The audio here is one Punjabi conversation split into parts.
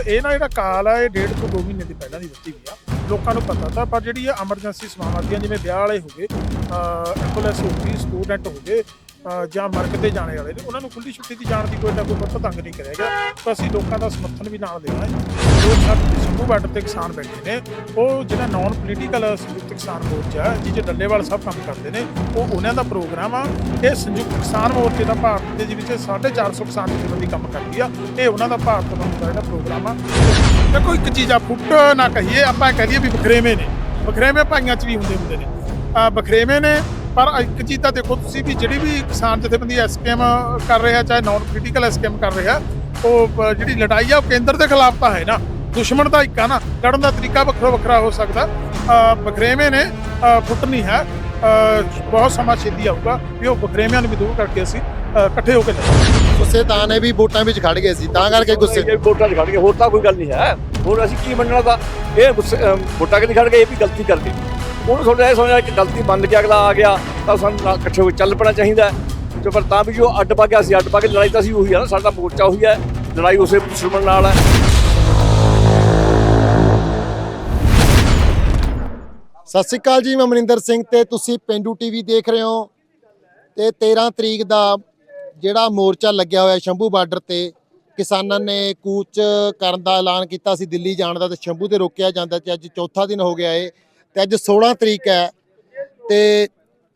ਇਹ ਨਾ ਜਿਹੜਾ ਕਾਲ ਆ, ਇਹ ਡੇਢ ਤੋਂ 2 ਮਹੀਨੇ ਦੀ ਪਹਿਲਾਂ ਦੀ ਦਿੱਤੀ ਗਈ ਆ। ਲੋਕਾਂ ਨੂੰ ਪਤਾ ਤਾਂ, ਪਰ ਜਿਹੜੀ ਇਹ ਐਮਰਜੈਂਸੀ ਸਮਾਵਾਂ ਦੀਆਂ, ਜਿਵੇਂ ਵਿਆਹ ਵਾਲੇ ਹੋ ਗਏ ਐਂਬੂਲੈਂਸ ਹੋ ਗਈ ਸਟੂਡੈਂਟ ਹੋ ਗਏ ਜਾਂ ਮਰਗ ਤੇ ਜਾਣੇ ਵਾਲੇ ਨੇ ਉਹਨਾਂ ਨੂੰ ਖੁੱਲੀ ਛੁੱਟੀ ਦੀ ਜਾਣ ਦੀ ਕੋਈ ਨਾ ਕੋਈ ਬਹੁਤ ਤੰਗ ਨਹੀਂ ਕਰੇਗਾ। ਤਾਂ ਅਸੀਂ ਲੋਕਾਂ ਦਾ ਸਮਰਥਨ ਵੀ ਨਾਲ ਦੇਣਾ ਹੈ। ਜੋ ਸਾਡੇ ਸ਼ੰਭੂ ਬਾਰਡਰ ਤੇ ਕਿਸਾਨ ਬੈਠੇ ਨੇ ਉਹ ਜਿਹੜਾ ਨਾਨ ਪੋਲੀਟੀਕਲ ਸੰਯੁਕਤ ਕਿਸਾਨ ਮੋਰਚਾ ਹੈ, ਜਿਹਦੇ ਡੱਲੇਵਾਲ ਸਾਹਿਬ ਕੰਮ ਕਰਦੇ ਨੇ ਉਹ ਉਹਨਾਂ ਦਾ ਪ੍ਰੋਗਰਾਮ ਆ। ਇਹ ਸੰਯੁਕਤ ਕਿਸਾਨ ਮੋਰਚੇ ਦਾ ਭਾਰਤ ਦੇ ਵਿੱਚ 450 ਕਿਸਾਨ ਜਥੇਬੰਦੀ ਕੰਮ ਕਰਦੀ ਆ। ਇਹ ਉਹਨਾਂ ਦਾ ਭਾਰਤ ਬੰਦ ਦਾ ਜਿਹੜਾ ਪ੍ਰੋਗਰਾਮ ਆ। ਦੇਖੋ ਇੱਕ ਚੀਜ਼ ਆ ਫੁੱਟ ਨਾ ਕਹੀਏ ਆਪਾਂ ਕਹੀਏ ਵੀ ਬਖਰੇਵੇਂ ਨੇ। ਬਖਰੇਵੇਂ ਭਾਈਆਂ 'ਚ ਵੀ ਹੁੰਦੇ ਹੁੰਦੇ ਨੇ। ਬਖਰੇਵੇਂ ਨੇ ਪਰ ਇੱਕ ਚੀਜ਼ ਤਾਂ ਦੇਖੋ ਤੁਸੀਂ ਵੀ ਜਿਹੜੀ ਵੀ ਕਿਸਾਨ ਜਥੇਬੰਦੀ ਐਸਕੇਐਮ ਕਰ ਰਿਹਾ ਚਾਹੇ ਨਾਨ ਪੋਲੀਟੀਕਲ ਐਸਕੇਐਮ ਕਰ ਰਿਹਾ ਉਹ ਜਿਹੜੀ ਲੜਾਈ ਆ ਉਹ ਕੇਂਦਰ ਦੇ ਖਿਲਾਫ ਤਾਂ ਹੈ ਨਾ। ਦੁਸ਼ਮਣ ਦਾ ਇੱਕ ਆ ਨਾ ਲੜਨ ਦਾ ਤਰੀਕਾ ਵੱਖਰਾ ਵੱਖਰਾ ਹੋ ਸਕਦਾ। ਅ, ਬਖਰੇਵੇਂ ਨੇ ਅ, ਫੁੱਟ ਨਹੀਂ ਹੈ ਬਹੁਤ ਸਮਾਂ ਛੇਤੀ ਆਊਗਾ ਵੀ ਉਹ ਬਖਰੇਵਿਆਂ ਨੂੰ ਵੀ ਦੂਰ ਕਰਕੇ ਅਸੀਂ ਅ, ਇਕੱਠੇ ਹੋ ਕੇ ਲੜਾਂਗੇ। ਗੁੱਸੇ ਤਾਂ ਨੇ ਵੀ ਵੋਟਾਂ ਵਿੱਚ ਖੜ ਗਏ ਸੀ ਤਾਂ ਕਰਕੇ ਗੁੱਸੇ। ਇਹ ਵੋਟਾਂ 'ਚ ਖੜ ਗਏ ਹੋਰ ਤਾਂ ਕੋਈ ਗੱਲ ਨਹੀਂ ਹੈ। ਹੋਰ ਅਸੀਂ ਕੀ ਮੰਨਣਾ ਤਾਂ ਇਹ ਵੋਟਾਂ ਕਿ ਨਹੀਂ ਖੜ ਗਏ ਇਹ ਵੀ ਗਲਤੀ ਕਰ ਗਏ। ਉਹਨੂੰ ਥੋੜਾ ਇਹ ਸਮਝਿਆ ਕਿ ਗਲਤੀ ਮੰਨ ਕੇ ਅਗਲਾ ਆ ਗਿਆ, ਤਾਂ ਸਾਨੂੰ ਨਾਲ ਇਕੱਠੇ ਹੋ ਕੇ ਚੱਲ ਪੈਣਾ ਚਾਹੀਦਾ ਤੇ ਪਰ ਤਾਂ ਵੀ ਜੋ ਅੱਡ ਪਾ ਗਿਆ ਅਸੀਂ ਅੱਡ ਪਾ ਕੇ ਲੜਾਈ ਤਾਂ ਅਸੀਂ ਉਹੀ ਆ ਨਾ, ਸਾਡਾ ਮੋਰਚਾ ਉਹੀ ਹੈ, ਲੜਾਈ ਉਸੇ ਦੁਸ਼ਮਣ ਨਾਲ ਹੈ। ਸਤਿ ਸ਼੍ਰੀ ਅਕਾਲ ਜੀ, ਮੈਂ ਮਨਿੰਦਰ ਸਿੰਘ ਤੇ ਤੁਸੀਂ ਪਿੰਡੂ ਟੀਵੀ ਦੇਖ ਰਹੇ ਹੋ। ਤੇ 13 ਤਰੀਕ ਦਾ ਜਿਹੜਾ ਮੋਰਚਾ ਲੱਗਿਆ ਹੋਇਆ ਸ਼ੰਭੂ ਬਾਰਡਰ ਤੇ, ਕਿਸਾਨਾਂ ਨੇ ਕੂਚ ਕਰਨ ਦਾ ਐਲਾਨ ਕੀਤਾ ਸੀ, ਦਿੱਲੀ ਜਾਣ ਦਾ ਤੇ ਸ਼ੰਭੂ ਤੇ ਰੋਕਿਆ ਜਾਂਦਾ ਤੇ ਅੱਜ ਚੌਥਾ ਦਿਨ ਹੋ ਗਿਆ ਏ। ਤੇ ਅੱਜ 16 ਤਰੀਕ ਹੈ ਤੇ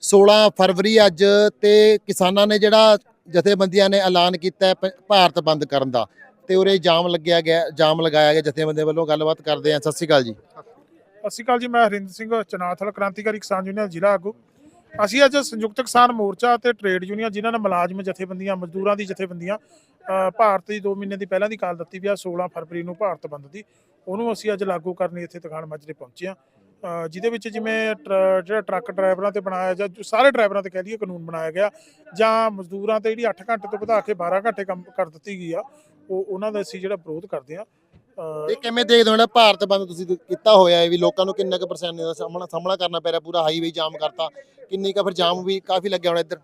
16 ਫਰਵਰੀ ਅੱਜ ਤੇ ਕਿਸਾਨਾਂ ਨੇ ਜਿਹੜਾ ਜਥੇਬੰਦੀਆਂ ਨੇ ਐਲਾਨ ਕੀਤਾ ਭਾਰਤ ਬੰਦ ਕਰਨ ਦਾ ਤੇ ਉਰੇ ਜਾਮ ਲੱਗਿਆ ਗਿਆ ਜਾਮ ਲਗਾਇਆ ਗਿਆ ਜਥੇਬੰਦੀਆਂ ਵੱਲੋਂ ਗੱਲਬਾਤ ਕਰਦੇ ਆ ਸਤਿ ਸ਼੍ਰੀ ਅਕਾਲ ਜੀ। ਸਤਿ ਸ਼੍ਰੀ ਅਕਾਲ ਜੀ ਮੈਂ ਹਰਿੰਦਰ ਸਿੰਘ ਚਨਾਥਲ ਕ੍ਰਾਂਤੀਕਾਰੀ ਕਿਸਾਨ ਯੂਨੀਅਨ ਜ਼ਿਲ੍ਹਾ ਆਗੂ। ਅਸੀਂ ਅੱਜ ਸੰਯੁਕਤ ਕਿਸਾਨ ਮੋਰਚਾ ਤੇ ਟ੍ਰੇਡ ਯੂਨੀਅਨ ਜਿਨ੍ਹਾਂ ਨੇ ਮੁਲਾਜ਼ਮ ਜਥੇਬੰਦੀਆਂ ਮਜ਼ਦੂਰਾਂ ਦੀ ਜਥੇਬੰਦੀਆਂ ਅ, ਭਾਰਤ ਦੀ 2 ਮਹੀਨੇ ਦੀ ਪਹਿਲਾਂ ਦੀ ਕਾਲ ਦਿੱਤੀ ਵੀ ਆ 16 ਫਰਵਰੀ ਨੂੰ ਭਾਰਤ ਬੰਦ ਦੀ। ਉਹਨੂੰ ਅਸੀਂ ਅੱਜ ਲਾਗੂ ਕਰਨ ਲਈ ਇੱਥੇ ਤਖਾਣ ਮਾਜਰੇ ਪਹੁੰਚੇ ਆ ਜਿਹਦੇ ਵਿੱਚ ਜਿਵੇਂ ਜਿਹੜਾ ਟਰੱਕ ਡਰਾਈਵਰਾਂ ਤੇ ਬਣਾਇਆ ਜਾਂ ਸਾਰੇ ਡਰਾਈਵਰਾਂ ਤੇ ਕਹਿ ਲਈਏ ਕਾਨੂੰਨ ਬਣਾਇਆ ਗਿਆ ਜਾਂ ਮਜ਼ਦੂਰਾਂ ਤੇ ਜਿਹੜੀ 8 ਘੰਟੇ ਤੋਂ ਵਧਾ ਕੇ 12 ਘੰਟੇ ਕੰਮ ਕਰ ਦਿੱਤੀ ਗਈ ਆ ਉਹ ਉਹਨਾਂ ਦਾ ਅਸੀਂ ਜਿਹੜਾ ਵਿਰੋਧ ਕਰਦੇ ਆ ਇਹ ਕਿਵੇਂ ਦੇਖਦੇ ਹੋ? ਜਿਹੜਾ ਭਾਰਤ ਬੰਦ ਤੁਸੀਂ ਕੀਤਾ ਹੋਇਆ ਹੈ ਵੀ ਲੋਕਾਂ ਨੂੰ ਕਿੰਨਾ ਕੁ ਪਰੇਸ਼ਾਨੀ ਦਾ ਸਾਹਮਣਾ ਸਾਹਮਣਾ ਕਰਨਾ ਪੈ ਰਿਹਾ ਪੂਰਾ ਹਾਈਵੇ ਜਾਮ ਕਰਤਾ ਕਿੰਨੀ ਕੁ ਫਿਰ ਜਾਮ ਵੀ ਕਾਫੀ ਲੱਗਿਆ ਹੋਣਾ ਇੱਧਰ?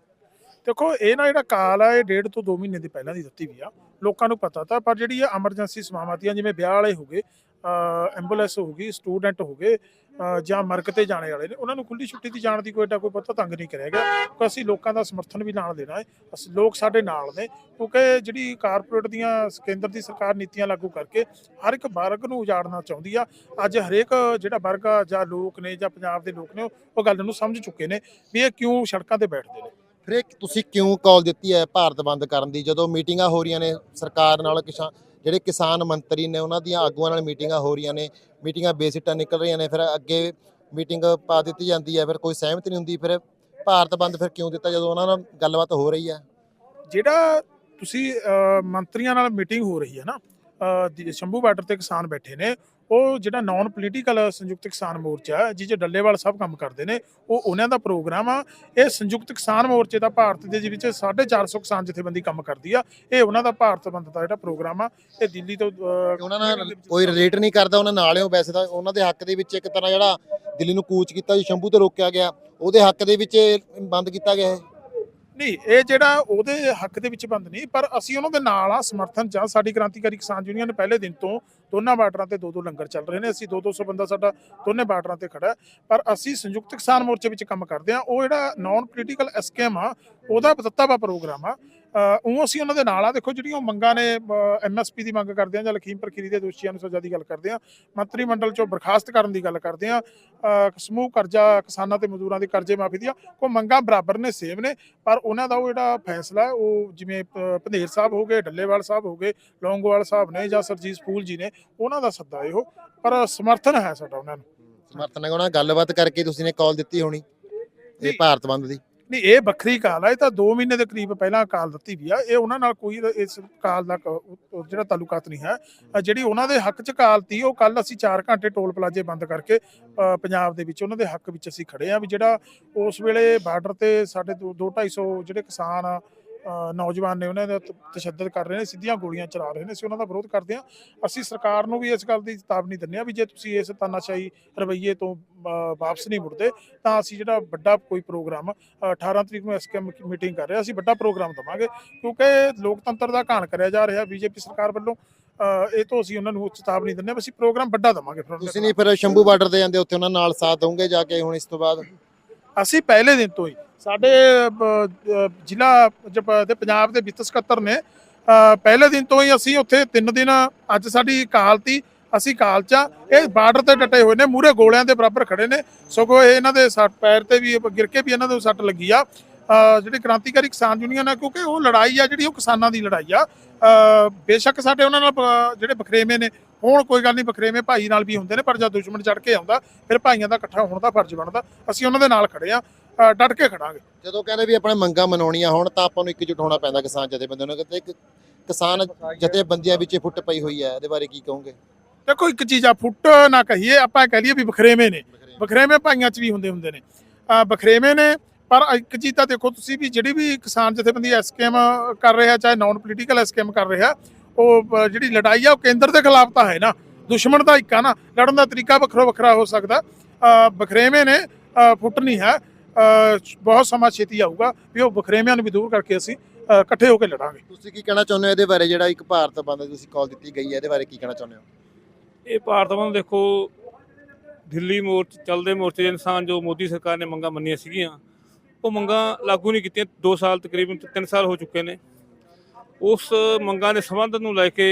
ਦੇਖੋ ਇਹ ਨਾ ਜਿਹੜਾ ਕਾਲ ਆ ਇਹ ਡੇਢ ਤੋਂ 2 ਮਹੀਨੇ ਦੀ ਪਹਿਲਾਂ ਦੀ ਦਿੱਤੀ ਵੀ ਆ ਲੋਕਾਂ ਨੂੰ ਪਤਾ ਤਾਂ ਪਰ ਜਿਹੜੀ ਇਹ ਐਮਰਜੈਂਸੀ ਸੇਵਾਵਾਂ ਦੀਆਂ ਜਿਵੇਂ ਵਿਆਹ ਵਾਲੇ ਹੋ ਗਏ ਐਂਬੂਲੈਂਸ ਹੋ ਗਈ ਸਟੂਡੈਂਟ ਹੋ ਗਏ ਅ, ਜਾਂ ਮਰਗ ਤੇ ਜਾਣੇ ਵਾਲੇ ਨੇ, ਉਹਨਾਂ ਨੂੰ ਖੁੱਲੀ ਛੁੱਟੀ ਦੀ ਜਾਣ ਦੀ ਕੋਈ ਏਡਾ ਕੋਈ ਪਤਾ ਤੰਗ ਨਹੀਂ ਕਰੇਗਾ। ਕਿਉਂਕਿ ਅਸੀਂ ਲੋਕਾਂ ਦਾ ਸਮਰਥਨ ਵੀ ਨਾਲ ਦੇਣਾ ਹੈ। ਅਸੀਂ ਲੋਕ ਸਾਡੇ ਨਾਲ ਨੇ, ਕਿਉਂਕਿ ਜਿਹੜੀ ਕਾਰਪੋਰੇਟ ਦੀਆਂ, ਕੇਂਦਰ ਦੀ ਸਰਕਾਰ ਨੀਤੀਆਂ ਲਾਗੂ ਕਰਕੇ ਹਰ ਇੱਕ ਵਰਗ ਨੂੰ ਉਜਾੜਨਾ ਚਾਹੁੰਦੀ ਆ। ਅੱਜ ਹਰੇਕ ਜਿਹੜਾ ਵਰਗ ਆ, ਜਾਂ ਲੋਕ ਨੇ, ਜਾਂ ਪੰਜਾਬ ਦੇ ਲੋਕ ਨੇ, ਉਹ ਗੱਲ ਨੂੰ ਸਮਝ ਚੁੱਕੇ ਨੇ ਵੀ ਇਹ ਕਿਉਂ ਸੜਕਾਂ ਤੇ ਬੈਠਦੇ ਨੇ। ਫਿਰ ਤੁਸੀਂ ਕਿਉਂ ਕਾਲ ਦਿੱਤੀ ਹੈ ਭਾਰਤ ਬੰਦ ਕਰਨ ਦੀ? ਜਦੋਂ ਮੀਟਿੰਗਾਂ ਹੋ ਰਹੀਆਂ ਨੇ, ਸਰਕਾਰ ਨਾਲ ਕਿਸਾਨ ਜਿਹੜੇ ਕਿਸਾਨ ਮੰਤਰੀ ਨੇ ਉਹਨਾਂ ਦੀਆਂ ਆਗੂਆਂ ਨਾਲ ਮੀਟਿੰਗਾਂ ਹੋ ਰਹੀਆਂ ਨੇ, ਮੀਟਿੰਗਾਂ ਬੇਸਿੱਟਾਂ ਨਿਕਲ ਰਹੀਆਂ ਨੇ, ਫਿਰ ਅੱਗੇ ਮੀਟਿੰਗ ਪਾ ਦਿੱਤੀ ਜਾਂਦੀ ਹੈ, ਫਿਰ ਕੋਈ ਸਹਿਮਤ ਨਹੀਂ ਹੁੰਦੀ, ਫਿਰ ਭਾਰਤ ਬੰਦ ਫਿਰ ਕਿਉਂ ਦਿੱਤਾ ਜਦੋਂ ਉਹਨਾਂ ਨਾਲ ਗੱਲਬਾਤ ਹੋ ਰਹੀ ਹੈ? ਜਿਹੜਾ ਤੁਸੀਂ ਮੰਤਰੀਆਂ ਨਾਲ ਮੀਟਿੰਗ ਹੋ ਰਹੀ ਹੈ ਨਾ ਸ਼ੰਭੂ ਬਾਰਡਰ ਤੇ ਕਿਸਾਨ ਬੈਠੇ ਨੇ ਉਹ ਜਿਹੜਾ ਨਾਨ ਪੋਲੀਟੀਕਲ ਸੰਯੁਕਤ ਕਿਸਾਨ ਮੋਰਚਾ ਜਿਹਦੇ ਡੱਲੇਵਾਲ ਸਭ ਕੰਮ ਕਰਦੇ ਨੇ ਉਹ ਉਹਨਾਂ ਦਾ ਪ੍ਰੋਗਰਾਮ ਆ। ਇਹ ਸੰਯੁਕਤ ਕਿਸਾਨ ਮੋਰਚੇ ਦਾ ਭਾਰਤ ਦੇ ਵਿੱਚ 450 ਕਿਸਾਨ ਜਥੇਬੰਦੀ ਕੰਮ ਕਰਦੀ ਆ। ਇਹ ਉਹਨਾਂ ਦਾ ਭਾਰਤ ਬੰਦ ਦਾ ਜਿਹੜਾ ਪ੍ਰੋਗਰਾਮ ਆ ਇਹ ਦਿੱਲੀ ਤੋਂ ਉਹਨਾਂ ਨਾਲ ਕੋਈ ਰਿਲੇਟ ਨਹੀਂ ਕਰਦਾ ਉਹਨਾਂ ਨਾਲ ਹੀ ਵੈਸੇ ਤਾਂ ਉਹਨਾਂ ਦੇ ਹੱਕ ਦੇ ਵਿੱਚ ਇੱਕ ਤਰ੍ਹਾਂ ਜਿਹੜਾ ਦਿੱਲੀ ਨੂੰ ਕੂਚ ਕੀਤਾ ਜੀ ਸ਼ੰਭੂ ਤੇ ਰੋਕਿਆ ਗਿਆ ਉਹਦੇ ਹੱਕ ਦੇ ਵਿੱਚ ਬੰਦ ਕੀਤਾ ਗਿਆ ਹੈ ਨਹੀਂ, ਇਹ ਜਿਹੜਾ ਉਹਦੇ ਹੱਕ ਦੇ ਵਿੱਚ ਬੰਦ ਨਹੀਂ, ਪਰ ਅਸੀਂ ਉਹਨਾਂ ਦੇ ਨਾਲ ਆ ਸਮਰਥਨ ਜਾਂ ਸਾਡੀ ਕ੍ਰਾਂਤੀਕਾਰੀ ਕਿਸਾਨ ਯੂਨੀਅਨ ਪਹਿਲੇ ਦਿਨ ਤੋਂ ਦੋਨਾਂ ਬਾਰਡਰਾਂ ਤੇ ਦੋ ਦੋ ਲੰਗਰ ਚੱਲ ਰਹੇ ਨੇ, ਅਸੀਂ 2-200 ਬੰਦਾ ਸਾਡਾ ਦੋਨੇ ਬਾਰਡਰਾਂ ਤੇ ਖੜਾ ਪਰ ਅਸੀਂ ਸੰਯੁਕਤ ਕਿਸਾਨ ਮੋਰਚੇ ਵਿੱਚ ਕੰਮ ਕਰਦੇ ਆ ਉਹ ਜਿਹੜਾ ਨਾਨ ਪੋਲੀਟੀਕਲ ਐਸਕੇਐਮ ਆ, ਉਹਦਾ ਦਿੱਤਾ ਵਾ ਪ੍ਰੋਗਰਾਮ ਆ ਉਹ ਅਸੀਂ ਉਹਨਾਂ ਦੇ ਨਾਲ ਆ ਦੇਖੋ ਜਿਹੜੀਆਂ ਉਹ ਮੰਗਾਂ ਨੇ ਐਮਐਸਪੀ ਦੀ ਮੰਗ ਕਰਦੇ ਆ ਜਾਂ ਲਖੀਮਪੁਰ ਖੀਰੀ ਦੇ ਦੋਸ਼ੀਆਂ ਨੂੰ ਸਜ਼ਾ ਦੀ ਗੱਲ ਕਰਦੇ ਆ ਮੰਤਰੀ ਮੰਡਲ ਚੋਂ ਬਰਖਾਸਤ ਕਰਨ ਦੀ ਗੱਲ ਕਰਦੇ ਆ ਸਮੂਹ ਕਰਜ਼ਾ ਕਿਸਾਨਾਂ ਤੇ ਮਜ਼ਦੂਰਾਂ ਦੇ ਕਰਜ਼ੇ ਮਾਫੀ ਦੀਆਂ ਕੋ ਮੰਗਾਂ ਬਰਾਬਰ ਨੇ ਸੇਮ ਨੇ ਪਰ ਉਹਨਾਂ ਦਾ ਉਹ ਜਿਹੜਾ ਫੈਸਲਾ ਉਹ ਜਿਵੇਂ ਪੰਧੇਰ ਸਾਹਿਬ ਹੋ ਗਏ ਡੱਲੇਵਾਲ ਸਾਹਿਬ ਹੋ ਗਏ ਲੌਂਗੋਵਾਲ ਸਾਹਿਬ ਨੇ ਜਾਂ ਸਰਜੀਤ ਫੂਲ ਜੀ ਨੇ ਉਹਨਾਂ ਦਾ ਸੱਦਾ ਇਹੋ ਪਰ ਸਮਰਥਨ ਹੈ ਸਾਡਾ ਉਹਨਾਂ ਨੂੰ ਸਮਰਥਨ ਹੈ ਉਹਨਾਂ ਗੱਲਬਾਤ ਕਰਕੇ ਤੁਸੀਂ ਨੇ ਕਾਲ ਦਿੱਤੀ ਹੋਣੀ ਇਹ। ਭਾਰਤ ਬੰਦ ਦੀ ਨਹੀਂ ਇਹ ਵੱਖਰੀ ਕਾਲ ਆ ਇਹ ਤਾਂ 2 ਮਹੀਨੇ ਦੇ ਕਰੀਬ ਪਹਿਲਾਂ ਕਾਲ ਦਿੱਤੀ ਵੀ ਆ ਇਹ ਉਹਨਾਂ ਨਾਲ ਕੋਈ ਇਸ ਕਾਲ ਦਾ ਕ- ਜਿਹੜਾ ਤਾਲੁਕਾਤ ਨਹੀਂ ਹੈ ਜਿਹੜੀ ਉਹਨਾਂ ਦੇ ਹੱਕ 'ਚ ਕਾਲ ਤੀ ਉਹ ਕੱਲ ਅਸੀਂ 4 ਘੰਟੇ ਟੋਲ ਪਲਾਜ਼ੇ ਬੰਦ ਕਰਕੇ ਪੰਜਾਬ ਦੇ ਵਿੱਚ ਉਹਨਾਂ ਦੇ ਹੱਕ ਵਿੱਚ ਅਸੀਂ ਖੜੇ ਆ ਵੀ ਜਿਹੜਾ ਉਸ ਵੇਲੇ ਬਾਰਡਰ ਤੇ ਸਾਡੇ 2 250 ਜਿਹੜੇ ਕਿਸਾਨ ਆ, ਨੌਜਵਾਨ ਨੇ ਉਹਨਾਂ ਦਾ ਤਸ਼ੱਦਦ ਕਰ ਰਹੇ ਨੇ ਸਿੱਧੀਆਂ ਗੋਲੀਆਂ ਚਲਾ ਰਹੇ ਨੇ। ਅਸੀਂ ਉਹਨਾਂ ਦਾ ਵਿਰੋਧ ਕਰਦੇ ਹਾਂ। ਅਸੀਂ ਸਰਕਾਰ ਨੂੰ ਵੀ ਇਸ ਗੱਲ ਦੀ ਚੇਤਾਵਨੀ ਦਿੰਦੇ ਹਾਂ ਵੀ ਜੇ ਤੁਸੀਂ ਇਸ ਤਾਨਾਸ਼ਾਹੀ ਰਵੱਈਏ ਤੋਂ ਅ, ਵਾਪਸ ਨਹੀਂ ਮੁੜਦੇ ਤਾਂ ਅਸੀਂ ਜਿਹੜਾ ਵੱਡਾ ਕੋਈ ਪ੍ਰੋਗਰਾਮ ਅ, 18 ਤਰੀਕ ਨੂੰ ਐਸਕੇਐਮ ਮੀਟਿੰਗ ਕਰ ਰਿਹਾ ਅਸੀਂ ਵੱਡਾ ਪ੍ਰੋਗਰਾਮ ਦਵਾਂਗੇ। ਕਿਉਂਕਿ ਲੋਕਤੰਤਰ ਦਾ ਘਾਣ ਕਰਿਆ ਜਾ ਰਿਹਾ ਬੀਜੇਪੀ ਸਰਕਾਰ ਵੱਲੋਂ। ਇਹ ਤੋਂ ਅਸੀਂ ਉਹਨਾਂ ਨੂੰ ਚੇਤਾਵਨੀ ਦਿੰਦੇ ਹਾਂ ਵੀ ਅਸੀਂ ਪ੍ਰੋਗਰਾਮ ਵੱਡਾ ਦੇਵਾਂਗੇ। ਫਿਰ ਉਹਨਾਂ ਦੇ ਤੁਸੀਂ ਨਹੀਂ ਫਿਰ ਸ਼ੰਭੂ ਬਾਰਡਰ ਤੇ ਜਾਂਦੇ ਉੱਥੇ ਉਹਨਾਂ ਨਾਲ ਸਾਥ ਦਵੋਗੇ ਜਾ ਕੇ ਹੁਣ ਇਸ ਤੋਂ ਬਾਅਦ? ਅਸੀਂ ਪਹਿਲੇ ਦਿਨ ਤੋਂ ਹੀ ਸਾਡੇ ਜ਼ਿਲ੍ਹਾ ਜਪ- ਦੇ ਪੰਜਾਬ ਦੇ ਵਿੱਤ ਸਕੱਤਰ ਨੇ ਪਹਿਲੇ ਦਿਨ ਤੋਂ ਹੀ ਅਸੀਂ ਉੱਥੇ ਤਿੰਨ ਦਿਨ ਅੱਜ ਸਾਡੀ ਕਾਲ ਤੀ, ਅਸੀਂ ਕਾਲਚਾ ਇਹ ਬਾਰਡਰ ਤੇ ਡਟੇ ਹੋਏ ਨੇ ਮੂਰੇ ਗੋਲਿਆਂ ਦੇ ਬਰਾਬਰ ਖੜੇ ਨੇ। ਸਗੋਂ ਇਹ ਇਹਨਾਂ ਦੇ ਸੱਟ ਪੈਰ ਤੇ ਵੀ ਗਿਰ ਕੇ ਵੀ ਇਹਨਾਂ ਦੇ ਸੱਟ ਲੱਗੀ ਆ। ਜਿਹੜੀ ਕ੍ਰਾਂਤੀਕਾਰੀ ਕਿਸਾਨ ਯੂਨੀਅਨ ਹੈ ਕਿਉਂਕਿ ਉਹ ਲੜਾਈ ਆ ਜਿਹੜੀ ਉਹ ਕਿਸਾਨਾਂ ਦੀ ਲੜਾਈ ਆ। ਬੇਸ਼ੱਕ ਸਾਡੇ ਉਹਨਾਂ ਨਾਲ ਜਿਹੜੇ ਬਖਰੇਵੇਂ ਨੇ ਹੁਣ ਕੋਈ ਗੱਲ ਨਹੀਂ ਬਖਰੇਵੇਂ ਭਾਈ ਨਾਲ ਵੀ ਹੁੰਦੇ ਨੇ ਪਰ ਜਦ ਦੁਸ਼ਮਣ ਚੜ ਕੇ ਆਉਂਦਾ ਫਿਰ ਭਾਈਆਂ ਦਾ ਇਕੱਠਾ ਹੋਣ ਦਾ ਫਰਜ਼ ਬਣਦਾ। ਅਸੀਂ ਉਹਨਾਂ ਦੇ ਨਾਲ ਖੜੇ ਆ ਡਟ ਕੇ ਖੜਾਂਗੇ। ਜਦੋਂ ਕਹਿੰਦੇ ਵੀ ਆਪਣੇ ਮੰਗਾਂ ਮਨਾਉਣੀਆਂ ਹੋਣ ਤਾਂ ਆਪਾਂ ਨੂੰ ਇਕਜੁੱਟ ਹੋਣਾ ਪੈਂਦਾ ਕਿਸਾਨ ਜਥੇਬੰਦੀਆਂ ਨੂੰ। ਕਹਿੰਦੇ ਇੱਕ ਕਿਸਾਨ ਜਥੇਬੰਦੀਆਂ ਵਿੱਚ ਫੁੱਟ ਪਈ ਹੋਈ ਹੈ ਇਹਦੇ ਬਾਰੇ ਕੀ ਕਹੋਗੇ? ਦੇਖੋ ਇੱਕ ਚੀਜ਼ ਆ ਫੁੱਟ ਨਾ ਕਹੀਏ ਆਪਾਂ ਕਹਿ ਲਈਏ ਵੀ ਬਖਰੇਵੇਂ ਨੇ। ਬਖਰੇਵੇਂ ਭਾਈਆਂ 'ਚ ਵੀ ਹੁੰਦੇ ਹੁੰਦੇ ਨੇ। ਬਖਰੇਵੇਂ ਨੇ ਪਰ ਇੱਕ ਚੀਜ਼ ਤਾਂ ਦੇਖੋ ਤੁਸੀਂ ਵੀ ਜਿਹੜੀ ਵੀ ਕਿਸਾਨ ਜਥੇਬੰਦੀ ਐਸਕੇਐਮ ਕਰ ਰਿਹਾ ਚਾਹੇ ਨਾਨ ਪੋਲੀਟੀਕਲ ਐਸਕੇਐਮ ਕਰ ਰਿਹਾ ਉਹ ਜਿਹੜੀ ਲੜਾਈ ਆ ਉਹ ਕੇਂਦਰ ਦੇ ਖਿਲਾਫ ਤਾਂ ਹੈ ਨਾ ਦੁਸ਼ਮਣ ਦਾ ਇੱਕ ਆ ਨਾ ਲੜਨ ਦਾ ਤਰੀਕਾ ਵੱਖਰਾ ਵੱਖਰਾ ਹੋ ਸਕਦਾ ਅ, ਬਖਰੇਵੇਂ ਨੇ ਫੁੱਟ ਨਹੀਂ ਹੈ ਬਹੁਤ ਸਮਾਂ ਛੇਤੀ ਆਊਗਾ ਵੀ ਉਹ ਬਖਰੇਵਿਆਂ ਨੂੰ ਵੀ ਦੂਰ ਕਰਕੇ ਅਸੀਂ ਇਕੱਠੇ ਹੋ ਕੇ ਲੜਾਂਗੇ। ਤੁਸੀਂ ਕੀ ਕਹਿਣਾ ਚਾਹੁੰਦੇ ਹੋ ਇਹਦੇ ਬਾਰੇ? ਜਿਹੜਾ ਇੱਕ ਭਾਰਤ ਬੰਦ ਦੀ ਤੁਸੀਂ ਕਾਲ ਦਿੱਤੀ ਗਈ ਹੈ ਇਹਦੇ ਬਾਰੇ ਕੀ ਕਹਿਣਾ ਚਾਹੁੰਦੇ ਹੋ? ਇਹ ਭਾਰਤ ਵੱਲ ਦੇਖੋ ਦਿੱਲੀ ਮੋਰਚੇ ਚੱਲਦੇ ਮੋਰਚੇ ਦੇ ਇਨਸਾਨ ਜੋ ਮੋਦੀ ਸਰਕਾਰ ਨੇ ਮੰਗਾਂ ਮੰਨੀਆਂ ਸੀਗੀਆਂ ਉਹ ਮੰਗਾਂ ਲਾਗੂ ਨਹੀਂ ਕੀਤੀਆਂ 2 ਸਾਲ ਤਕਰੀਬਨ 3 ਸਾਲ ਹੋ ਚੁੱਕੇ ਨੇ। ਉਸ ਮੰਗਾਂ ਦੇ ਸੰਬੰਧ ਨੂੰ ਲੈ ਕੇ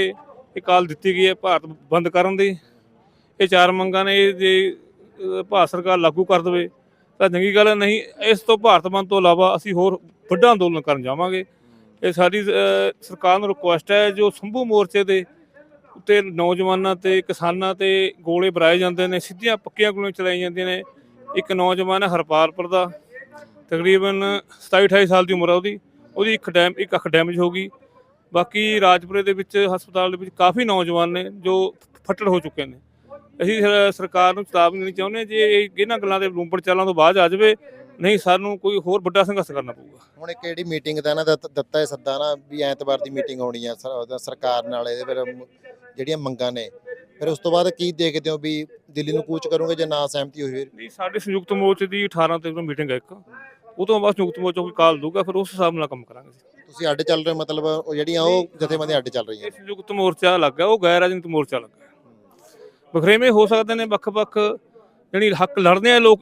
ਇਹ ਕਾਲ ਦਿੱਤੀ ਗਈ ਹੈ ਭਾਰਤ ਬੰਦ ਕਰਨ ਦੀ। ਇਹ ਚਾਰ ਮੰਗਾਂ ਨੇ, ਇਹ ਜੇ ਭਾਰਤ ਸਰਕਾਰ ਲਾਗੂ ਕਰ ਦੇਵੇ, ਤਾਂ ਚੰਗੀ ਗੱਲ ਨਹੀਂ, ਇਸ ਤੋਂ ਭਾਰਤ ਬੰਦ ਤੋਂ ਇਲਾਵਾ ਅਸੀਂ ਹੋਰ ਵੱਡਾ ਅੰਦੋਲਨ ਕਰਨ ਜਾਵਾਂਗੇ। ਇਹ ਸਾਡੀ ਸਰਕਾਰ ਨੂੰ ਰਿਕੁਐਸਟ ਹੈ, ਜੋ ਸੰਭੂ ਮੋਰਚੇ ਦੇ ਉੱਤੇ ਨੌਜਵਾਨਾਂ ਤੇ ਕਿਸਾਨਾਂ ਤੇ ਗੋਲੇ ਬਰਾਏ ਜਾਂਦੇ ਨੇ, ਸਿੱਧੀਆਂ ਪੱਕੀਆਂ ਗੋਲੀਆਂ ਚਲਾਈਆਂ ਜਾਂਦੀਆਂ ਨੇ। ਇੱਕ ਨੌਜਵਾਨ ਹੈ ਹਰਪਾਲਪੁਰ ਦਾ ਤਕਰੀਬਨ 27 28 ਸਾਲ ਦੀ ਉਮਰ ਆ ਉਹਦੀ। ਉਹਦੀ ਇੱਕ ਡੈਮ ਇੱਕ ਅੱਖ ਡੈਮੇਜ ਹੋ ਗਈ। ਬਾਕੀ ਰਾਜਪੁਰੇ ਦੇ ਵਿੱਚ ਹਸਪਤਾਲ ਦੇ ਵਿੱਚ ਕਾਫੀ ਨੌਜਵਾਨ ਨੇ ਜੋ ਫੱਟੜ ਹੋ ਚੁੱਕੇ ਨੇ। ਅਸੀਂ ਸਰ- ਸਰਕਾਰ ਨੂੰ ਚੇਤਾਵਨੀ ਦੇਣੀ ਚਾਹੁੰਦੇ ਹਾਂ ਜੇ ਇਹ- ਇਹਨਾਂ ਗੱਲਾਂ ਦੇ ਲੂੰਬੜ ਚਾਲਾਂ ਤੋਂ ਬਾਅਦ ਆ ਜਾਵੇ ਨਹੀਂ ਸਾਨੂੰ ਕੋਈ ਹੋਰ ਵੱਡਾ ਸੰਘਰਸ਼ ਕਰਨਾ ਪਊਗਾ। ਹੁਣ ਇੱਕ ਕਿਹੜੀ ਮੀਟਿੰਗ ਦਾ ਨਾ ਦਿੱਤ- ਦਿੱਤਾ ਹੈ ਸੱਦਾ ਨਾ ਵੀ ਐਤਵਾਰ ਦੀ ਮੀਟਿੰਗ ਹੋਣੀ ਉਹਦਾ ਸਰਕਾਰ ਨਾਲ ਇਹਦੇ ਫਿਰ ਜਿਹੜੀਆਂ ਮੰਗਾਂ ਨੇ ਫਿਰ ਉਸ ਤੋਂ ਬਾਅਦ ਕੀ ਦੇਖਦੇ ਹੋ ਵੀ ਦਿੱਲੀ ਨੂੰ ਕੂਚ ਕਰੋਗੇ ਜੇ ਨਾ ਸਹਿਮਤੀ ਹੋਈ ਫਿਰ? ਨਹੀਂ ਸਾਡੇ ਸੰਯੁਕਤ ਮੋਰਚੇ ਦੀ 18 ਤਰੀਕ ਨੂੰ ਮੀਟਿੰਗ ਹੈ ਇੱਕ। ਉਹ ਤੋਂ ਬਾਅਦ ਸੰਯੁਕਤ ਮੋਰਚਾ ਕੋਈ ਕਾਲ ਦੂਗਾ ਫਿਰ ਉਸ ਹਿਸਾਬ ਨਾਲ ਕੰਮ ਕਰਾਂਗੇ ਤੁਸੀਂ ਅੱਡ ਚੱਲ ਰਹੇ ਹੋ ਮਤਲਬ ਉਹ ਜਿਹੜੀਆਂ ਉਹ ਜਥੇਬੰਦੀਆਂ ਅੱਡ ਚੱਲ ਰਹੀਆਂ ਇਹ ਸੰਯੁਕਤ ਮੋਰਚਾ ਅਲੱਗ ਹੈ ਉਹ ਗੈਰ ਰਾਜਨੀਤਿਕ ਮੋਰਚਾ ਅਲੱਗ ਹੈ। ਬਖਰੇਵੇਂ ਹੋ ਸਕਦੇ ਨੇ ਵੱਖ-ਵੱਖ ਜਿਹੜੀ ਹੱਕ ਲੜਦੇ ਆ ਲੋਕ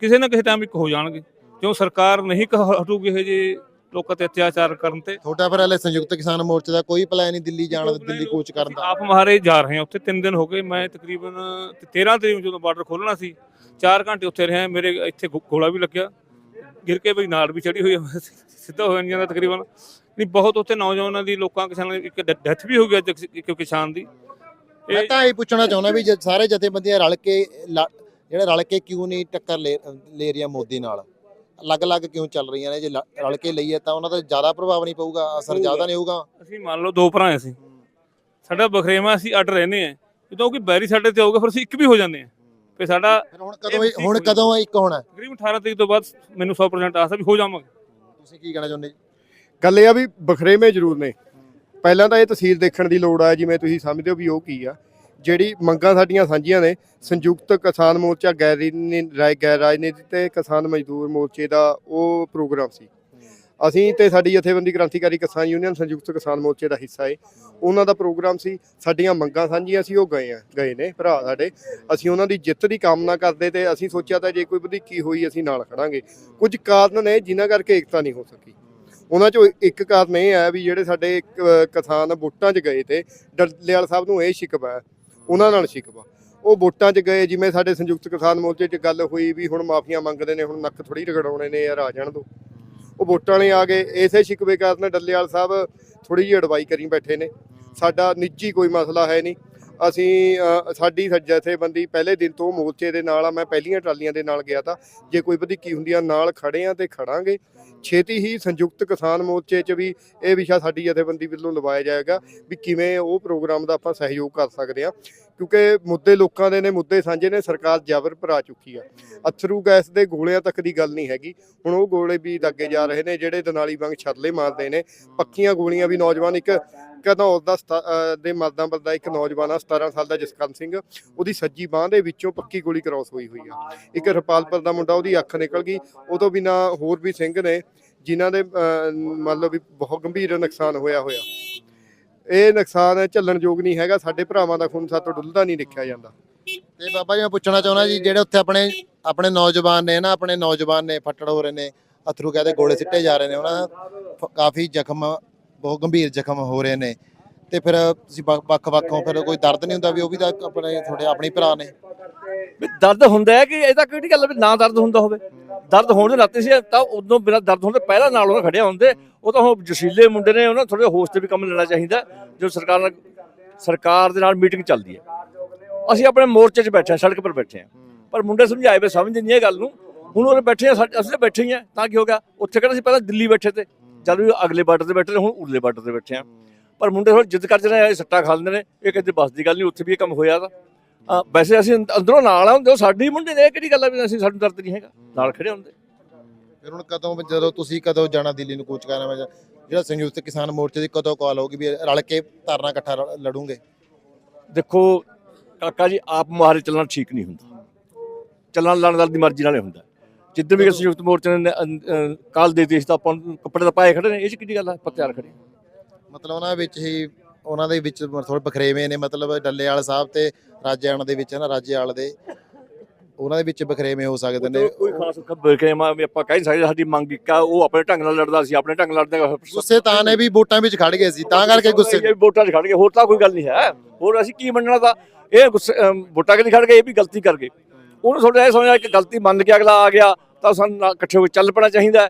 ਕਿਸੇ ਨਾ ਕਿਸੇ ਟਾਈਮ ਇੱਕ ਹੋ ਜਾਣਗੇ। ਕਿਉਂ ਸਰਕਾਰ ਨਹੀਂ ਕ- ਹਟੂਗੀ ਇਹ ਜੇ ਲੋਕਾਂ ਤੇ ਅਤਿਆਚਾਰ ਕਰਨ ਤੇ? ਤੁਹਾਡਾ ਫਿਰ ਹਲੇ ਸੰਯੁਕਤ ਕਿਸਾਨ ਮੋਰਚੇ ਦਾ ਕੋਈ ਪਲਾਨ ਨਹੀਂ ਦਿੱਲੀ ਜਾਣ ਦਾ ਦਿੱਲੀ ਕੂਚ ਕਰਨ ਦਾ। ਆਪ ਮਹਾਰੇ ਜਾ ਰਹੇ ਹਾਂ ਉੱਥੇ 3 ਦਿਨ ਹੋ ਗਏ ਮੈਂ ਤਕਰੀਬਨ 13 ਤਰੀਕ ਨੂੰ ਜਦੋਂ ਬਾਰਡਰ ਖੋਲਣਾ ਸੀ 4 ਘੰਟੇ ਉੱਥੇ ਰਿਹਾ ਮੇਰੇ ਇੱਥੇ ਗੋ- ਗੋਲਾ ਵੀ ਲੱਗਿਆ। ਗਿਰ ਕੇ ਬਈ ਨਾੜ ਵੀ ਚੜੀ ਹੋਈ ਹੈ। ਸਿੱਧਾ ਹੋ ਜਾਂਦਾ ਤਕਰੀਬਨ। ਨਹੀਂ ਬਹੁਤ ਉੱਥੇ ਨੌਜਵਾਨਾਂ ਦੀ ਲੋਕਾਂ ਕਿਸਾਨਾਂ ਦੀ ਇੱਕ ਡੈਥ ਵੀ ਹੋ ਗਈ ਅੱਜ ਇੱਕ ਕਿਸਾਨ ਦੀ। ਮੈਂ ਤਾਂ ਇਹ ਪੁੱਛਣਾ ਚਾਹੁੰਦਾ ਵੀ ਜੇ ਸਾਰੇ ਜਥੇਬੰਦੀਆਂ ਰਲ ਕੇ ਲ- ਜਿਹੜੇ ਰਲ ਕੇ ਕਿਉਂ ਨਹੀਂ ਟੱਕਰ ਲੈ ਲੈ ਰਹੀਆਂ ਮੋਦੀ ਨਾਲ? ਅਲੱਗ-ਅਲੱਗ ਕਿਉਂ ਚੱਲ ਰਹੀਆਂ ਨੇ? ਜੇ ਲ- ਰਲ ਕੇ ਲਈਏ ਤਾਂ ਉਹਨਾਂ ਦਾ ਜ਼ਿਆਦਾ ਪ੍ਰਭਾਵ ਨਹੀਂ ਪਊਗਾ ਅਸਰ ਜ਼ਿਆਦਾ ਨਹੀਂ ਹੋਊਗਾ। ਅਸੀਂ ਮੰਨ ਲਓ ਦੋ ਭਰਾ ਹਾਂ ਅਸੀਂ। ਸਾਡਾ ਬਖਰੇਵਾ ਅਸੀਂ ਅੱਡ ਰਹਿੰਦੇ ਆ। ਜਦੋਂ ਕਿ ਬੈਰੀ ਸਾਡੇ ਤੇ ਆਊਗਾ ਫਿਰ ਅਸੀਂ ਇੱਕ ਵੀ ਹੋ ਜਾਂਦੇ ਆ। ਫਿਰ ਸਾਡਾ ਫਿਰ ਹੁਣ ਕਦੋਂ ਇਹ- ਹੁਣ ਕਦੋਂ ਇੱਕ ਹੋਣਾ? ਤਕਰੀਬਨ 18 ਤਰੀਕ ਤੋਂ ਬਾਅਦ ਮੈਨੂੰ 100% ਆਸ ਹੈ ਵੀ ਹੋ ਜਾਵਾਂਗੇ। ਤੁਸੀਂ ਕੀ ਕਹਿਣਾ ਚਾਹੁੰਦੇ ਜੀ? ਗੱਲ ਇਹ ਆ ਵੀ ਬਖਰੇਵੇਂ ਜ਼ਰੂਰ ਨੇ। ਪਹਿਲਾਂ ਤਾਂ ਇਹ ਤਸਵੀਰ ਦੇਖਣ ਦੀ ਲੋੜ ਆ ਜਿਵੇਂ ਤੁਸੀਂ ਸਮਝਦੇ ਹੋ ਵੀ ਉਹ ਕੀ ਆ। ਜਿਹੜੀ ਮੰਗਾਂ ਸਾਡੀਆਂ ਸਾਂਝੀਆਂ ਨੇ ਸੰਯੁਕਤ ਕਿਸਾਨ ਮੋਰਚਾ ਗੈਰ ਰਾਜਨੀ- ਰਾਏ ਗੈਰ ਰਾਜਨੀਤੀ ਤੇ ਕਿਸਾਨ ਮਜ਼ਦੂਰ ਮੋਰਚੇ ਦਾ ਉਹ ਪ੍ਰੋਗਰਾਮ ਸੀ। ਅਸੀਂ ਤੇ ਸਾਡੀ ਜਥੇਬੰਦੀ ਕ੍ਰਾਂਤੀਕਾਰੀ ਕਿਸਾਨ ਯੂਨੀਅਨ ਸੰਯੁਕਤ ਕਿਸਾਨ ਮੋਰਚੇ ਦਾ ਹਿੱਸਾ ਏ। ਉਹਨਾਂ ਦਾ ਪ੍ਰੋਗਰਾਮ ਸੀ, ਸਾਡੀਆਂ ਮੰਗਾਂ ਸਾਂਝੀਆਂ ਸੀ ਉਹ ਗਏ ਆ, ਗਏ ਨੇ ਭਰਾ ਸਾਡੇ। ਅਸੀਂ ਉਹਨਾਂ ਦੀ ਜਿੱਤ ਦੀ ਕਾਮਨਾ ਕਰਦੇ ਤੇ ਅਸੀਂ ਸੋਚਿਆ ਤਾਂ ਜੇ ਕੋਈ ਵਧੀਕੀ ਹੋਈ ਅਸੀਂ ਨਾਲ ਖੜਾਂਗੇ। ਕੁਝ ਕਾਰਨ ਨੇ ਜਿਨ੍ਹਾਂ ਕਰਕੇ ਏਕਤਾ ਨਹੀਂ ਹੋ ਸਕੀ। ਉਹਨਾਂ ਚੋਂ ਇੱਕ ਕਾਰਨ ਇਹ ਹੈ ਵੀ ਜਿਹੜੇ ਸਾਡੇ ਕਿਸਾਨ ਵੋਟਾਂ 'ਚ ਗਏ ਤੇ ਡੱਲੇਵਾਲ ਸਾਹਿਬ ਨੂੰ ਇਹ ਸ਼ਿਕਵਾ, ਉਹਨਾਂ ਨਾਲ ਸ਼ਿਕਵਾ। ਉਹ ਵੋਟਾਂ 'ਚ ਗਏ, ਜਿਵੇਂ ਸਾਡੇ ਸੰਯੁਕਤ ਕਿਸਾਨ ਮੋਰਚੇ 'ਚ ਗੱਲ ਹੋਈ ਵੀ ਹੁਣ ਮਾਫੀਆਂ ਮੰਗਦੇ ਨੇ, ਹੁਣ ਨੱਕ ਥੋੜੀ ਰਗੜਾਉਣੇ ਨੇ ਯਾਰ ਆ ਜਾਣ ਦੋ ਉਹ ਵੋਟਾਂ ਵਾਲੇ ਆ ਗਏ, ਇਸੇ ਸ਼ਿਕਵੇ ਕਾਰਨ ਡੱਲੇਵਾਲ ਸਾਹਿਬ ਥੋੜੀ ਜਿਹੀ ਅਡਵਾਈ ਕਰੀ ਬੈਠੇ ਨੇ। ਸਾਡਾ ਨਿੱਜੀ ਕੋਈ ਮਸਲਾ ਹੈ ਨਹੀਂ। ਅਸੀਂ ਸਾਡੀ ਜਥੇਬੰਦੀ ਪਹਿਲੇ ਦਿਨ ਤੋਂ ਮੋਰਚੇ ਦੇ ਨਾਲ ਆ, ਮੈਂ ਪਹਿਲੀਆਂ ਟਰਾਲੀਆਂ ਦੇ ਨਾਲ ਗਿਆ ਤਾਂ, ਜੇ ਕੋਈ ਵਧੀਕੀ ਹੁੰਦੀ ਆ, ਨਾਲ ਖੜੇ ਆ ਤੇ ਖੜਾਂਗੇ ਛੇਤੀ ਹੀ ਸੰਯੁਕਤ ਕਿਸਾਨ ਮੋਰਚੇ 'ਚ ਵੀ ਇਹ ਵਿਸ਼ਾ ਸਾਡੀ ਜਥੇਬੰਦੀ ਵੱਲੋਂ ਲਵਾਇਆ ਜਾਏਗਾ ਵੀ ਕਿਵੇਂ ਉਹ ਪ੍ਰੋਗਰਾਮ ਦਾ ਆਪਾਂ ਸਹਿਯੋਗ ਕਰ ਸਕਦੇ ਆ ਕਿਉਂਕਿ ਮੁੱਦੇ ਲੋਕਾਂ ਦੇ ਨੇ, ਮੁੱਦੇ ਸਾਂਝੇ ਨੇ, ਸਰਕਾਰ ਜਾਬਰ ਭਰਾ ਚੁੱਕੀ ਆ। ਅਥਰੂ ਗੈਸ ਦੇ ਗੋਲਿਆਂ ਤੱਕ ਦੀ ਗੱਲ ਨਹੀਂ ਹੈਗੀ। ਹੁਣ ਉਹ ਗੋਲੇ ਵੀ ਲੱਗੇ ਜਾ ਰਹੇ ਨੇ, ਜਿਹੜੇ ਦਨਾਲੀ ਵਾਂਗ ਛਰਲੇ ਮਾਰਦੇ ਨੇ। ਪੱਕੀਆਂ ਗੋਲੀਆਂ ਵੀ ਨੌਜਵਾਨ ਇੱਕ ਘਨੌਰ ਦਾ ਸਤਾ- ਦੇ ਮਰਦਾਂ ਬਲਦਾ ਇੱਕ ਨੌਜਵਾਨ ਆ 17 ਸਾਲ ਦਾ ਜਸਕਰਨ ਸਿੰਘ। ਉਹਦੀ ਸੱਜੀ ਬਾਹ ਦੇ ਵਿੱਚੋਂ ਪੱਕੀ ਗੋਲੀ ਕ੍ਰਾਸ ਹੋਈ ਹੋਈ ਆ। ਇੱਕ ਰਪਾਲਪੁਰ ਦਾ ਮੁੰਡਾ, ਉਹਦੀ ਅੱਖ ਨਿਕਲ ਗਈ। ਉਹ ਤੋਂ ਬਿਨਾ ਹੋਰ ਵੀ ਸਿੰਘ ਨੇ, ਜਿਨ੍ਹਾਂ ਦੇ ਮੰਨ ਲਓ ਵੀ ਬਹੁਤ ਗੰਭੀਰ ਨੁਕਸਾਨ ਹੋਇਆ ਹੋਇਆ। ਇਹ ਨੁਕਸਾਨ ਝੱਲਣ ਯੋਗ ਨਹੀਂ ਹੈਗਾ, ਸਾਡੇ ਭਰਾਵਾਂ ਦਾ ਖੂਨ ਸਾਤੋਂ ਡੁੱਲਦਾ ਨਹੀਂ ਦੇਖਿਆ ਜਾਂਦਾ। ਤੇ ਬਾਬਾ ਜੀ, ਮੈਂ ਪੁੱਛਣਾ ਚਾਹੁੰਦਾ ਜੀ, ਜਿਹੜੇ ਉੱਥੇ ਆਪਣੇ ਆਪਣੇ ਨੌਜਵਾਨ ਨੇ ਨਾ, ਆਪਣੇ ਨੌਜਵਾਨ ਨੇ, ਫੱਟੜ ਹੋ ਰਹੇ ਨੇ, ਅਥਰੂ ਕਹਦੇ ਗੋਲੇ ਸਿੱਟੇ ਜਾ ਰਹੇ ਨੇ, ਉਹਨਾਂ ਦਾ ਕਾਫੀ ਜ਼ਖਮ ਬਹੁਤ ਗੰਭੀਰ ਜ਼ਖਮ ਹੋ ਰਹੇ ਨੇ। ਤੇ ਫਿਰ ਤੁਸੀਂ ਵੱਖ-ਵੱਖ ਹੋ ਫਿਰ ਕੋਈ ਦਰਦ ਨਹੀਂ ਹੁੰਦਾ ਵੀ ਉਹ ਵੀ ਤਾਂ ਆਪਣੇ ਤੁਹਾਡੇ ਆਪਣੀ ਭਰਾ ਨੇ। ਵੀ ਦਰਦ ਹੁੰਦਾ ਹੈ ਕਿ ਇਹ ਤਾਂ ਕਿਹੜੀ ਗੱਲ ਵੀ ਨਾ ਦਰਦ ਹੁੰਦਾ ਹੋਵੇ। ਦਰਦ ਹੋਣ ਦੇ ਨਾਤੇ ਸੀ ਤਾਂ ਉਦੋਂ ਬਿਨਾਂ ਦਰਦ ਹੋਣ ਪਹਿਲਾਂ ਨਾਲ ਉਹਨਾਂ ਖੜਿਆ ਹੁੰਦੇ। ਉਹ ਤਾਂ ਹੁਣ ਜਸੀਲੇ ਮੁੰਡੇ ਨੇ, ਉਹਨਾਂ ਥੋੜੇ ਹੋਸ਼ ਤੇ ਵੀ ਕੰਮ ਲੈਣਾ ਚਾਹੀਦਾ। ਜੋ ਸਰਕਾਰ ਨਾਲ ਸਰਕਾਰ ਦੇ ਨਾਲ ਮੀਟਿੰਗ ਚੱਲਦੀ ਹੈ। ਅਸੀਂ ਆਪਣੇ ਮੋਰਚੇ 'ਚ ਬੈਠੇ ਹਾਂ, ਸੜਕ 'ਪਰ ਬੈਠੇ ਆ ਪਰ ਮੁੰਡੇ ਸਮਝਾਏ ਵੇ ਸਮਝ ਨਹੀਂ ਇਹ ਗੱਲ ਨੂੰ। ਹੁਣ ਉਹ ਬੈਠੇ ਆ ਅਸੀਂ ਤਾਂ ਬੈਠੇ ਹੀ ਆ ਤਾਂ ਕੀ ਹੋ ਗਿਆ? ਉੱਥੇ ਕਿਹੜਾ ਸੀ ਪਹਿਲਾਂ ਦਿੱਲੀ ਬੈਠੇ ਤੇ। ਜਦ ਵੀ ਅਗਲੇ ਬਾਰਡਰ ਤੇ ਬੈਠੇ ਨੇ ਹੁਣ ਉਰਲੇ ਬਾਰਡਰ ਤੇ ਬੈਠੇ ਆ। ਪਰ ਮੁੰਡੇ ਥੋੜਾ ਜਿੱਦ ਕਰਦੇ ਨੇ ਇਹ ਸੱਟਾ ਖਾ ਲੈਂਦੇ ਨੇ ਇਹ ਕਹਿੰਦੇ ਬਸ ਦੀ ਗੱਲ ਨਹੀਂ ਉੱਥੇ ਵੀ ਇਹ ਕੰਮ ਹੋਇਆ ਤਾਂ। ਵੈਸੇ ਅਸੀਂ ਅੰਦ- ਅੰਦਰੋਂ ਨਾਲ ਆ ਹੁੰਦੇ ਉਹ ਸਾਡੀ ਮੁੰਡੇ ਨੇ ਇਹ ਕਿਹੜੀ ਗੱਲ ਆ ਵੀ ਅਸੀਂ ਸਾਨੂੰ ਦਰਦ ਨਹੀਂ ਹੈਗਾ? ਨਾਲ ਖੜੇ ਹੁੰਦੇ। ਫਿਰ ਹੁਣ ਕਦੋਂ ਜਦੋਂ ਤੁਸੀਂ ਕਦੋਂ ਜਾਣਾ ਦਿੱਲੀ ਨੂੰ ਕੂਚ ਕਰਨਾ ਮੈਂ ਜਿਹੜਾ ਸੰਯੁਕਤ ਕਿਸਾਨ ਮੋਰਚੇ ਦੀ ਕਦੋਂ ਕਾਲ ਹੋਊਗੀ ਵੀ ਰਲ ਕੇ ਧਰਨਾ ਇਕੱਠਾ ਲੜੂਗੇ? ਦੇਖੋ ਕਾਕਾ ਜੀ ਆਪ ਮੁਹਾਰੇ ਚੱਲਣਾ ਠੀਕ ਨਹੀਂ ਹੁੰਦਾ। ਚੱਲਣਾ ਲੜਨ ਦੀ ਮਰਜ਼ੀ ਨਾਲੇ ਹੁੰਦਾ। ਜਿੱਦਾਂ ਵੀ ਸੰਯੁਕਤ ਮੋਰਚੇ ਨੇ ਕਾਲ ਦੇ ਦਿੱਤੀ ਸੀ ਤਾਂ ਆਪਾਂ ਨੂੰ ਕੱਪੜੇ ਤਾਂ ਪਾਏ ਖੜੇ ਨੇ ਇਹ ਚ ਕਿਹੜੀ ਗੱਲ ਆ? ਆਪਾਂ ਤਿਆਰ ਖੜੇ ਮਤਲਬ ਉਹਨਾਂ ਵਿੱਚ ਹੀ ਉਹਨਾਂ ਦੇ ਵਿੱਚ ਥੋੜੇ ਬਖਰੇਵੇਂ ਨੇ ਮਤਲਬ ਡੱਲੇਵਾਲ ਸਾਹਿਬ ਤੇ ਰਾਜੇਆਣ ਦੇ ਵਿੱਚ ਹੈ ਨਾ ਰਾਜੇਵਾਲ ਦੇ। ਉਹਨਾਂ ਦੇ ਵਿੱਚ ਬਖਰੇਵੇਂ ਹੋ ਸਕਦੇ ਨੇ। ਕੋਈ ਖਾਸ ਮੈਂ ਵੀ ਆਪਾਂ ਕਹਿ ਨਹੀਂ ਸਕਦੇ ਸਾਡੀ ਮੰਗ ਇੱਕ ਆ ਉਹ ਆਪਣੇ ਢੰਗ ਨਾਲ ਲੜਦਾ ਸੀ ਆਪਣੇ ਢੰਗ ਨਾਲ ਲੜਦਾ ਗੁੱਸੇ ਤਾਂ ਨੇ ਵੀ ਵੋਟਾਂ ਵਿੱਚ ਖੜ ਗਏ ਸੀ ਤਾਂ ਕਰਕੇ ਗੁੱਸੇ ਵੋਟਾਂ 'ਚ ਖੜ ਗਏ ਹੋਰ ਤਾਂ ਕੋਈ ਗੱਲ ਨਹੀਂ ਹੈ। ਹੋਰ ਅਸੀਂ ਕੀ ਮੰਨਣਾ ਤਾਂ ਇਹ ਗੁੱਸੇ ਵੋਟਾਂ 'ਚ ਨਹੀਂ ਖੜ ਗਏ ਇਹ ਵੀ ਗਲਤੀ ਕਰ ਗਏ। ਉਹਨੂੰ ਥੋੜਾ ਇਹ ਸਮਝਿਆ ਕਿ ਗਲਤੀ ਮੰਨ ਕੇ ਅਗਲਾ ਆ ਗਿਆ ਤਾਂ ਸਾਨੂੰ ਨਾਲ ਇਕੱਠੇ ਹੋ ਕੇ ਚੱਲ ਪੈਣਾ ਚਾਹੀਦਾ ਹੈ।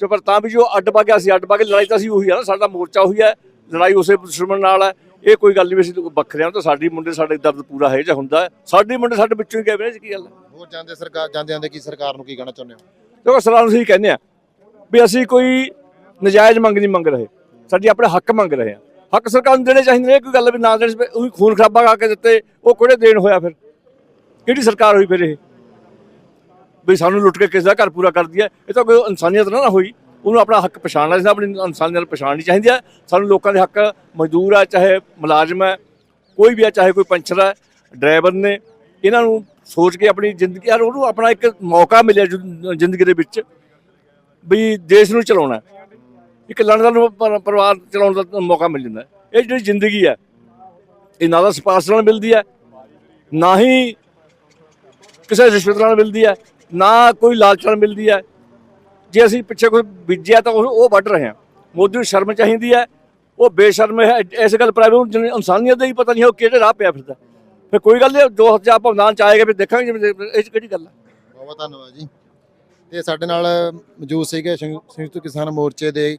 ਤੇ ਪਰ ਤਾਂ ਵੀ ਜੋ ਅੱਡ ਪਾ ਗਿਆ ਸੀ ਅੱਡ ਪਾ ਕੇ ਲੜਾਈ ਤਾਂ ਸੀ ਉਹੀ ਆ ਨਾ ਸਾਡਾ ਮੋਰਚਾ ਉਹੀ ਹੈ ਲੜਾਈ ਉਸੇ ਦੁਸ਼ਮਣ ਨਾਲ ਹੈ। ਇਹ ਕੋਈ ਗੱਲ ਨਹੀਂ ਵੀ ਅਸੀਂ ਵੱਖਰੇ ਹਾਂ ਤਾਂ ਸਾਡੀ ਮੁੰਡੇ ਸਾਡੇ ਦਰਦ ਪੂਰਾ ਹੈ ਜਾਂ ਹੁੰਦਾ ਹੈ। ਸਾਡੀ ਮੁੰਡੇ ਸਾਡੇ ਵਿੱਚੋਂ ਹੀ ਗਏ ਨੇ ਕੀ ਗੱਲ ਹੈ? ਹੋਰ ਜਾਂਦੇ ਸਰਕਾਰ ਜਾਂਦੇ ਜਾਂਦੇ ਕੀ ਸਰਕਾਰ ਨੂੰ ਕੀ ਕਹਿਣਾ ਚਾਹੁੰਦੇ ਹੋ? ਦੇਖੋ ਸਰਕਾਰ ਨੂੰ ਅਸੀਂ ਕਹਿੰਦੇ ਆ ਵੀ ਅਸੀਂ ਕੋਈ ਨਜਾਇਜ਼ ਮੰਗ ਨਹੀਂ ਮੰਗ ਰਹੇ। ਸਾਡੀ ਆਪਣੇ ਹੱਕ ਮੰਗ ਰਹੇ ਆ ਹੱਕ ਸਰਕਾਰ ਨੂੰ ਦੇਣੇ ਚਾਹੀਦੇ ਨੇ ਕੋਈ ਗੱਲ ਵੀ ਨਾ ਦੇਣ ਉਹੀ ਖੂਨ ਖਰਾਬਾ ਖਾ ਕੇ ਦਿੱਤੇ ਉਹ ਕਿਹੜੇ ਦੇਣ ਹੋਇਆ ਫਿਰ? ਕਿਹੜੀ ਸਰਕਾਰ ਹੋਈ ਫਿਰ ਇਹ? ਵੀ ਸਾਨੂੰ ਲੁੱਟ ਕੇ ਕਿਸੇ ਦਾ ਘਰ ਪੂਰਾ ਕਰਦੀ ਹੈ। ਇਹ ਤਾਂ ਕੋਈ ਇਨਸਾਨੀਅਤ ਨਾ ਹੋਈ। ਉਹਨੂੰ ਆਪਣਾ ਹੱਕ ਪਛਾਣਨਾ ਚਾਹੀਦਾ, ਆਪਣੀ ਇਨਸਾਨੀਅਤ ਪਛਾਣਨੀ ਚਾਹੀਦੀ ਹੈ। ਸਾਨੂੰ ਲੋਕਾਂ ਦੇ ਹੱਕ, ਮਜ਼ਦੂਰ ਆ ਚਾਹੇ ਮੁਲਾਜ਼ਮ ਹੈ, ਕੋਈ ਵੀ ਆ ਚਾਹੇ ਕੋਈ ਪੰਚਰ ਹੈ, ਡਰਾਈਵਰ ਨੇ, ਇਹਨਾਂ ਨੂੰ ਸੋਚ ਕੇ ਆਪਣੀ ਜ਼ਿੰਦਗੀ ਯਾਰ ਉਹਨੂੰ ਆਪਣਾ ਇੱਕ ਮੌਕਾ ਮਿਲਿਆ ਜ਼ਿੰਦਗੀ ਦੇ ਵਿੱਚ ਵੀ ਦੇਸ਼ ਨੂੰ ਚਲਾਉਣਾ ਇੱਕ ਲੜਦਾ ਨੂੰ ਪਰਿਵਾਰ ਚਲਾਉਣ ਦਾ ਮੌਕਾ ਮਿਲ ਜਾਂਦਾ ਇਹ ਜਿਹੜੀ ਜ਼ਿੰਦਗੀ ਹੈ, ਇਹ ਨਾ ਤਾਂ ਸਪਾਰਸ਼ ਨਾਲ ਮਿਲਦੀ ਹੈ, ਨਾ ਹੀ ਕਿਸੇ ਰਿਸ਼ਵਤ ਨਾਲ ਮਿਲਦੀ ਹੈ। ਨਾ ਕੋਈ ਲਾਲਚ ਮਿਲਦੀ ਹੈ। ਜੇ ਅਸੀਂ ਪਿੱਛੇ ਕੋਈ ਬੀਜਿਆ ਤਾਂ ਉਹ ਵੱਢ ਰਹੇ ਹਾਂ। ਮੋਦੀ ਨੂੰ ਸ਼ਰਮ ਚਾਹੀਦੀ ਹੈ। ਉਹ ਬੇਸ਼ਰਮ ਹੈ। ਇਸ ਗੱਲ ਪ੍ਰਾਈਵੇਟ ਜਿਹਨੂੰ ਇਨਸਾਨੀਅਤ ਦਾ ਹੀ ਪਤਾ ਨਹੀਂ ਉਹ ਕਿਹੜੇ ਰਾਹ ਪਿਆ ਫਿਰਦਾ। ਫਿਰ ਕੋਈ ਗੱਲ ਨਹੀਂ ਜੋ ਹਜ਼ਾਰ ਭਵਨਾਨ ਚ ਆਏਗਾ, ਫਿਰ ਦੇਖਾਂਗੇ ਇਹ 'ਚ ਕਿਹੜੀ ਗੱਲ ਹੈ ਬਹੁਤ ਬਹੁਤ ਧੰਨਵਾਦ ਜੀ। ਤੇ ਸਾਡੇ ਨਾਲ ਮੌਜੂਦ ਸੀਗੇ ਸੰਯੁ- ਸੰਯੁਕਤ ਕਿਸਾਨ ਮੋਰਚੇ ਦੇ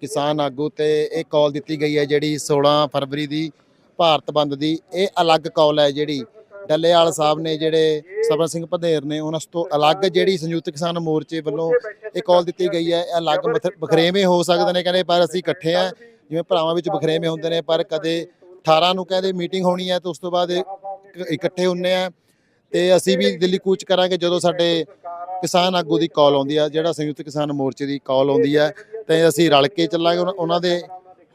ਕਿਸਾਨ ਆਗੂ ਤੇ ਇਹ ਕਾਲ ਦਿੱਤੀ ਗਈ ਹੈ ਜਿਹੜੀ 16 ਫਰਵਰੀ ਦੀ ਭਾਰਤ ਬੰਦ ਦੀ ਇਹ ਅਲੱਗ ਕਾਲ ਹੈ ਜਿਹੜੀ ਡੱਲੇਵਾਲ ਸਾਹਿਬ ਨੇ ਜਿਹੜੇ ਸਬਰ ਸਿੰਘ ਭਦੇਰ ਨੇ ਉਹਨਾਂ ਤੋਂ ਅਲੱਗ ਜਿਹੜੀ ਸੰਯੁਕਤ ਕਿਸਾਨ ਮੋਰਚੇ ਵੱਲੋਂ ਇਹ ਕਾਲ ਦਿੱਤੀ ਗਈ ਹੈ, ਇਹ ਅਲੱਗ ਬਥ- ਬਖਰੇਵੇਂ ਹੋ ਸਕਦੇ ਨੇ ਕਹਿੰਦੇ, ਪਰ ਅਸੀਂ ਇਕੱਠੇ ਆ ਜਿਵੇਂ ਭਰਾਵਾਂ ਵਿੱਚ ਬਖਰੇਵੇਂ ਹੁੰਦੇ ਨੇ, ਪਰ ਕਦੇ 18 ਨੂੰ ਕਹਿੰਦੇ ਮੀਟਿੰਗ ਹੋਣੀ ਹੈ ਤੇ ਉਸ ਤੋਂ ਬਾਅਦ ਇਕੱਠੇ ਹੁੰਨੇ ਆ। ਤੇ ਅਸੀਂ ਵੀ ਦਿੱਲੀ ਕੂਚ ਕਰਾਂਗੇ ਜਦੋਂ ਸਾਡੇ ਕਿਸਾਨ ਆਗੂ ਦੀ ਕਾਲ ਆਉਂਦੀ ਆ, ਜਿਹੜਾ ਸੰਯੁਕਤ ਕਿਸਾਨ ਮੋਰਚੇ ਦੀ ਕਾਲ ਆਉਂਦੀ ਆ, ਤੇ ਅਸੀਂ ਰਲ ਕੇ ਚੱਲਾਂਗੇ ਉਹਨਾਂ- ਉਹਨਾਂ ਦੇ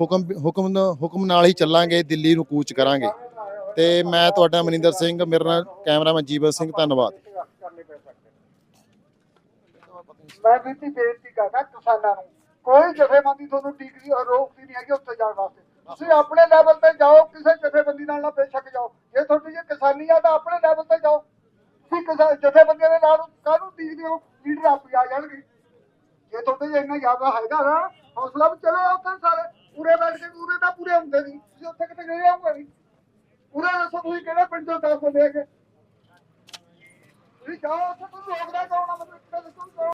ਹੁਕਮ ਹੁਕਮ ਹੁਕਮ ਨਾਲ ਹੀ ਚੱਲਾਂਗੇ, ਦਿੱਲੀ ਨੂੰ ਕੂਚ ਕਰਾਂਗੇ। ਤੇ ਮੈਂ ਤੁਹਾਡਾ ਮਨਿੰਦਰ ਸਿੰਘ, ਮੇਰੇ ਨਾਲ ਕੈਮਰਾਮੈਨ ਜੀਵਨ ਸਿੰਘ, ਧੰਨਵਾਦ। ਮੈਂ ਵੀ ਬੇਨਤੀ ਕਰਦਾ ਕਿਸਾਨਾਂ ਨੂੰ, ਕੋਈ ਜਥੇਬੰਦੀ ਤੁਹਾਨੂੰ ਟੀਕਰੀ ਰੋਕਦੀ ਨਹੀਂ ਹੈਗੀ ਉੱਥੇ ਜਾਣ ਵਾਸਤੇ। ਤੁਸੀਂ ਆਪਣੇ ਲੈਵਲ ਤੇ ਜਾਓ, ਕਿਸੇ ਜਥੇਬੰਦੀ ਨਾਲ ਨਾ ਬੇਸ਼ੱਕ ਜਾਓ। ਜੇ ਤੁਹਾਡੀ ਜੇ ਕਿਸਾਨੀ ਆ ਤਾਂ ਆਪਣੇ ਲੈਵਲ ਤੇ ਜਾਓ। ਤੁਸੀਂ ਕਿਸਾਨ ਜਥੇਬੰਦੀਆਂ ਦੇ ਨਾਲ ਕਾਹਨੂੰ ਟੀਕਦੇ ਹੋ? ਲੀਡਰ ਆਪੇ ਆ ਜਾਣਗੇ। ਜੇ ਤੁਹਾਡੇ ਜੇ ਇੰਨਾ ਜ਼ਿਆਦਾ ਹੈਗਾ ਨਾ, ਹੌਸਲਾ ਵੀ ਚਲੋ ਉੱਥੇ ਸਾਰੇ, ਪੂਰੇ ਬੈਠ ਕੇ, ਪੂਰੇ ਤਾਂ ਪੂਰੇ ਹੁੰਦੇ ਨਹੀਂ। ਤੁਸੀਂ ਉੱਥੇ ਕਿਤੇ ਗਏ ਆਉਂਗੇ ਪੂਰਾ ਦੱਸੋ ਤੁਸੀਂ ਕਿਹੜੇ ਪਿੰਡ ਤੋਂ ਦੱਸ ਦੇ ਕੇ ਤੁਸੀਂ ਜਾਓ ਉੱਥੇ ਰੋਕਦਾ ਕੌਣ ਆ? ਮਤਲਬ ਕਿਹੜਾ ਦੱਸੋ